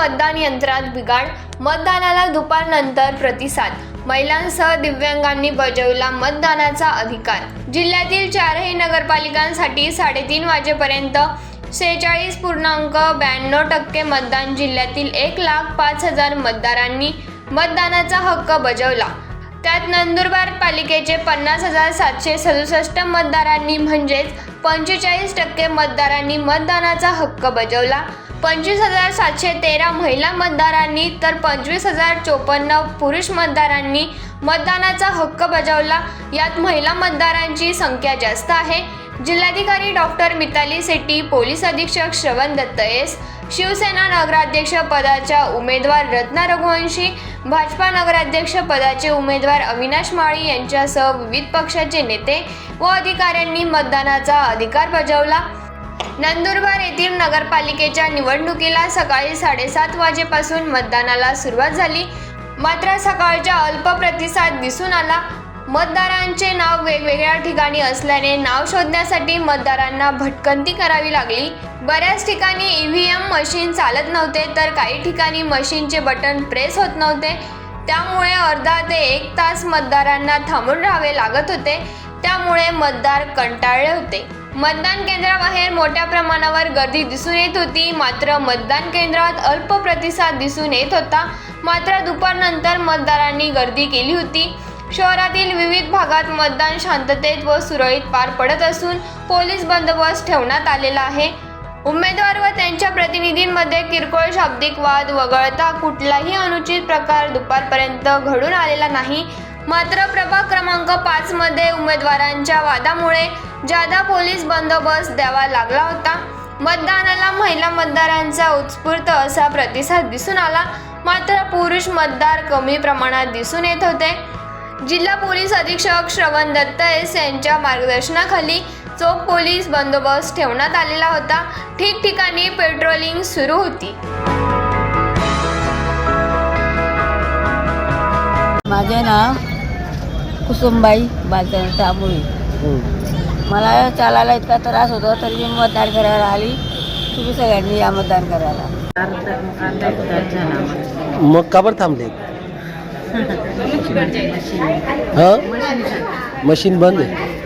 मतदान यंत्रात बिघाड मतदानाला दुपारनंतर प्रतिसाद. महिलांसह दिव्यांगांनी बजावला मतदानाचा अधिकार. जिल्ह्यातील चारही नगरपालिकांसाठी साडेतीन वाजेपर्यंत सेहेचाळीस पूर्णांक ब्याण्णव टक्के मतदान जिल्ह्यातील एक लाख पाच हजार मतदारांनी मतदानाचा हक्क बजावला. त्यात नंदुरबार पालिकेचे पन्नास हजार सातशे सदुसष्ट मतदारांनी म्हणजेच पंचेचाळीस टक्के मतदारांनी मतदानाचा हक्क बजावला. पंचवीस हजार सातशे तेरा महिला मतदारांनी तर पंचवीस हजार चोपन्न पुरुष मतदारांनी मतदानाचा हक्क बजावला. यात महिला मतदारांची संख्या जास्त आहे. जिल्हाधिकारी डॉक्टर मिताली सेट्टी पोलीस अधीक्षक श्रवण दत्त एस शिवसेना नगराध्यक्ष पदाच्या उमेदवार रत्ना रघुवंशी भाजपा नगराध्यक्ष पदाचे उमेदवार अविनाश माळी यांच्यासह विविध पक्षाचे नेते व अधिकाऱ्यांनी मतदानाचा अधिकार बजावला. नंदुरबार येथील नगरपालिकेच्या निवडणुकीला सकाळी साडेसात वाजेपासून मतदानाला सुरुवात झाली. मात्र सकाळच्या अल्प प्रतिसाद दिसून आला. मतदारांचे नाव वेगवेगळ्या ठिकाणी असल्याने नाव शोधण्यासाठी मतदारांना भटकंती करावी लागली. बऱ्याच ठिकाणी ईव्हीएम मशीन चालत नव्हते तर काही ठिकाणी मशीनचे बटन प्रेस होत नव्हते. त्यामुळे अर्धा ते एक तास मतदारांना थांबून राहावे लागत होते. त्यामुळे मतदार कंटाळले होते. मतदान केंद्राबाहेर मोठ्या प्रमाणावर गर्दी दिसून येत होती. मात्र मतदान केंद्रात अल्प प्रतिसाद दिसून येत होता. मात्र दुपारनंतर मतदारांनी गर्दी केली होती. शहरातील विविध भागात मतदान शांततेत व सुरळीत पार पडत असून पोलीस बंदोबस्त ठेवण्यात आलेला आहे. उमेदवार व त्यांच्या प्रतिनिधींमध्ये किरकोळ शाब्दिक वाद वगळता कुठलाही अनुचित प्रकार दुपारपर्यंत घडून आलेला नाही. मात्र प्रभाग क्रमांक पाच मध्ये उमेदवारांच्या वादामुळे जादा पोलीस बंदोबस्त द्यावा लागला होता. मतदानाला महिला मतदारांचा उत्स्फूर्त असा प्रतिसाद दिसून आला. मात्र पुरुष मतदार कमी प्रमाणात दिसून येत होते. जिल्हा पोलीस अधीक्षक श्रवण दत्त एस यांच्या मार्गदर्शनाखाली चोख पोलीस बंदोबस्त ठेवण्यात आलेला होता. ठिकठिकाणी पेट्रोलिंग सुरू होती. माझे नाव कुसुमबाई बालचंद तांबुळी. मला चालायला इतका त्रास होतो तरी मी मतदान करायला आली. तुम्ही सगळ्यांनी या मतदान करायला. मग का बरं थांबले? हा? मशीन बंद आहे.